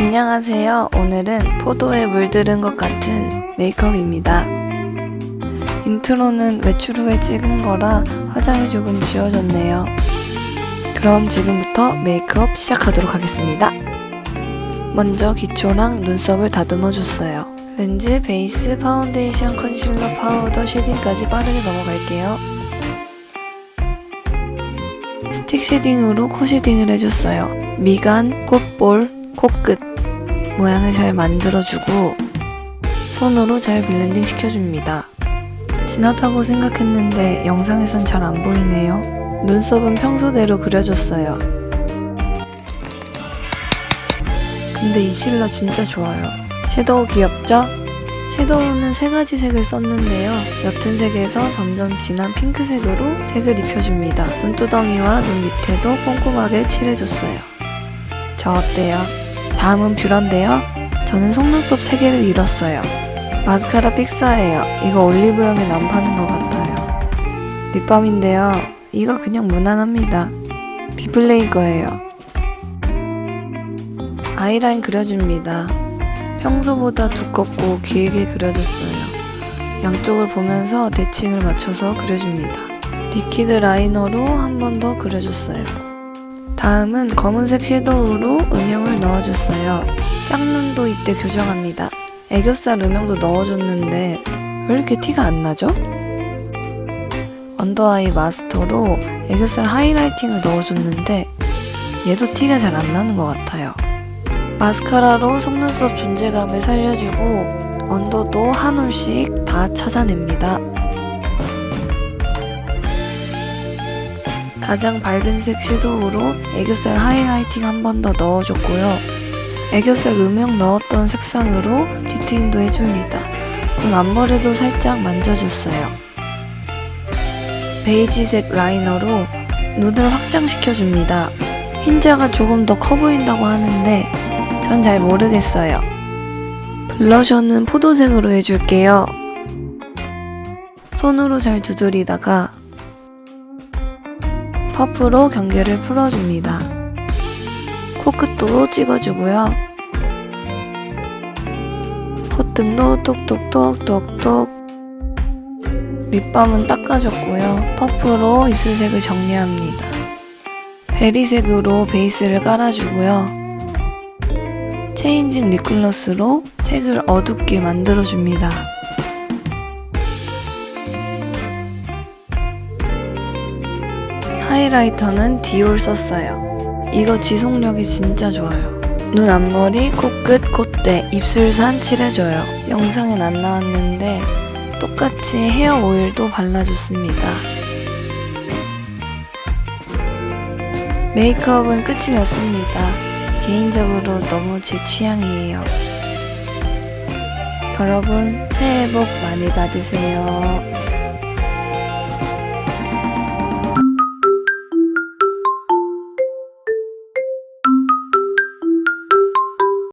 안녕하세요. 오늘은 포도에 물들은 것 같은 메이크업입니다. 인트로는 외출 후에 찍은 거라 화장이 조금 지워졌네요. 그럼 지금부터 메이크업 시작하도록 하겠습니다. 먼저 기초랑 눈썹을 다듬어 줬어요. 렌즈, 베이스, 파운데이션, 컨실러, 파우더, 쉐딩까지 빠르게 넘어갈게요. 스틱 쉐딩으로 코 쉐딩을 해줬어요. 미간, 꽃볼, 코끝 모양을 잘 만들어주고 손으로 잘 블렌딩 시켜줍니다. 진하다고 생각했는데 영상에선 잘 안 보이네요. 눈썹은 평소대로 그려줬어요. 근데 이 실러 진짜 좋아요. 섀도우 귀엽죠? 섀도우는 세 가지 색을 썼는데요. 옅은 색에서 점점 진한 핑크색으로 색을 입혀줍니다. 눈두덩이와 눈 밑에도 꼼꼼하게 칠해줬어요. 저 어때요? 다음은 뷰러인데요. 저는 속눈썹 3개를 잃었어요. 마스카라 픽사예요. 이거 올리브영에 안 파는 것 같아요. 립밤인데요. 이거 그냥 무난합니다. 비플레이 거예요. 아이라인 그려줍니다. 평소보다 두껍고 길게 그려줬어요. 양쪽을 보면서 대칭을 맞춰서 그려줍니다. 리퀴드 라이너로 한 번 더 그려줬어요. 다음은 검은색 섀도우로 음영을 넣어줬어요. 짝눈도 이때 교정합니다. 애교살 음영도 넣어줬는데 왜 이렇게 티가 안 나죠? 언더아이 마스터로 애교살 하이라이팅을 넣어줬는데 얘도 티가 잘 안 나는 것 같아요. 마스카라로 속눈썹 존재감을 살려주고 언더도 한 올씩 다 찾아냅니다. 가장 밝은 색 섀도우로 애교살 하이라이팅 한 번 더 넣어줬고요. 애교살 음영 넣었던 색상으로 뒤트임도 해줍니다. 눈 앞머리도 살짝 만져줬어요. 베이지색 라이너로 눈을 확장시켜줍니다. 흰자가 조금 더 커 보인다고 하는데 전 잘 모르겠어요. 블러셔는 포도색으로 해줄게요. 손으로 잘 두드리다가 퍼프로 경계를 풀어줍니다. 코끝도 찍어주고요. 콧등도 똑똑똑똑똑 립밤은 닦아줬고요. 퍼프로 입술색을 정리합니다. 베리색으로 베이스를 깔아주고요. 체인징 립글로스로 색을 어둡게 만들어줍니다. 하이라이터는 디올 썼어요. 이거 지속력이 진짜 좋아요. 눈 앞머리, 코끝, 콧대, 입술산 칠해줘요. 영상엔 안 나왔는데 똑같이 헤어 오일도 발라줬습니다. 메이크업은 끝이 났습니다. 개인적으로 너무 제 취향이에요. 여러분, 새해 복 많이 받으세요.